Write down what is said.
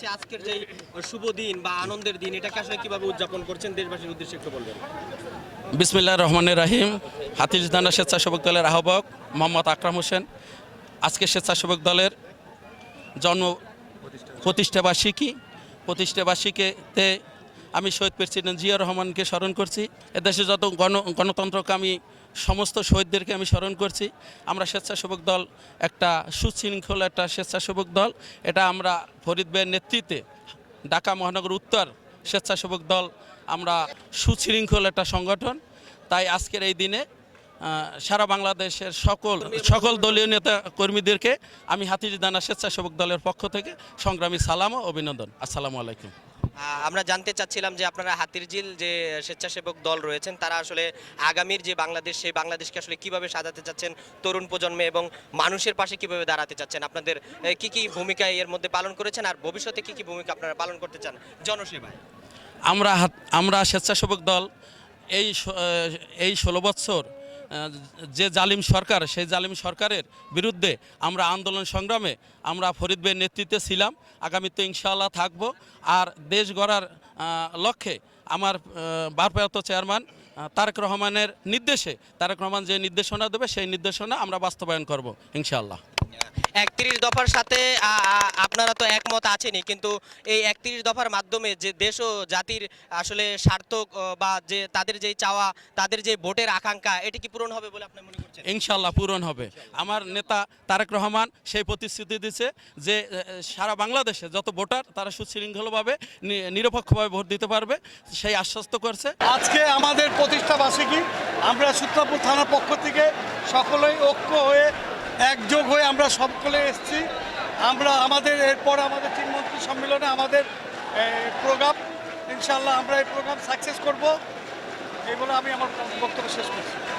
কাছে আজকের যে শুভ দিন বা আনন্দের দিন, এটাকে আসলে কীভাবে উদযাপন করছেন দেশবাসীর উদ্দেশ্যে একটু বলবেন? বিসমিল্লাহ রহমানের রাহিম। হাতিরদানা স্বেচ্ছাসেবক দলের আহ্বায়ক মোহাম্মদ আকরাম হোসেন। আজকে স্বেচ্ছাসেবক দলের জন্ম প্রতিষ্ঠাবার্ষিকী। প্রতিষ্ঠাবার্ষিকীতে আমি শহীদ প্রেসিডেন্ট জিয়া রহমানকে স্মরণ করছি। এদেশে যত গণ গণতন্ত্রকামী সমস্ত শহীদদেরকে আমি স্মরণ করছি। আমরা স্বেচ্ছাসেবক দল, একটা সুশৃঙ্খল, একটা স্বেচ্ছাসেবক দল। এটা আমরা ফরিদ ভাইয়ের নেতৃত্বে ঢাকা মহানগর উত্তর স্বেচ্ছাসেবক দল, আমরা সুশৃঙ্খল একটা সংগঠন। তাই আজকের এই দিনে সারা বাংলাদেশের সকল সকল দলীয় নেতা কর্মীদেরকে আমি হাতিরদানা স্বেচ্ছাসেবক দলের পক্ষ থেকে সংগ্রামী সালাম ও অভিনন্দন। আসসালামু আলাইকুম। আমরা জানতে চাচ্ছিলাম যে আপনারা হাতির হাতিরঝিল যে স্বেচ্ছাসেবক দল রয়েছেন তারা আসলে আগামীর যে বাংলাদেশ সেই বাংলাদেশকে আসলে কীভাবে সাজাতে চাচ্ছেন তরুণ প্রজন্মে এবং মানুষের পাশে কীভাবে দাঁড়াতে চাচ্ছেন? আপনাদের কি কি ভূমিকা এর মধ্যে পালন করেছেন আর ভবিষ্যতে কি কি ভূমিকা আপনারা পালন করতে চান? জনসেবায় আমরা আমরা স্বেচ্ছাসেবক দল এই এই ষোলো আহ, যে জালিম সরকার, সেই জালিম সরকারের বিরুদ্ধে আমরা আন্দোলন সংগ্রামে আমরা ফরিদ ভাইয়ের নেতৃত্বে ছিলাম। আগামীতে ইনশাআল্লাহ থাকব। আর দেশ গড়ার লক্ষ্যে আমার বারপ্রাপ্ত চেয়ারম্যান তারেক রহমানের নির্দেশে, তারেক রহমান যে নির্দেশনা দেবে, সেই নির্দেশনা আমরা বাস্তবায়ন করব, ইনশাআল্লাহ। একত্রিশ দফার সাথে আপনারা তো একমত আছেনই কিন্তু এই একত্রিশ দফার মাধ্যমে যে দেশ ও জাতির আসলে সার্থক বা যে তাদের যেই চাওয়া তাদের যে ভোটের আকাঙ্ক্ষা এটি কি পূরণ হবে বলে আপনি মনে করছেন? ইনশাল্লাহ পূরণ হবে। আমার নেতা তারেক রহমান সেই প্রতিশ্রুতি দিচ্ছে যে সারা বাংলাদেশে যত ভোটার তারা সুশৃঙ্খলভাবে নি- নিরপেক্ষভাবে ভোট দিতে পারবে সেই আশ্বস্ত করছে। আজকে আমাদের প্রতিষ্ঠা বার্ষিকী আমরা সূত্রাপুর থানার পক্ষ থেকে সকলেই ঐক্য হয়ে একযোগ হয়ে আমরা সকলে এসেছি। আমরা আমাদের এরপর আমাদের তিন মন্ত্রী সম্মেলনে আমাদের প্রোগ্রাম ইনশাল্লাহ আমরা এই প্রোগ্রাম সাকসেস করব। এই বলে আমি আমার বক্তব্য শেষ করছি।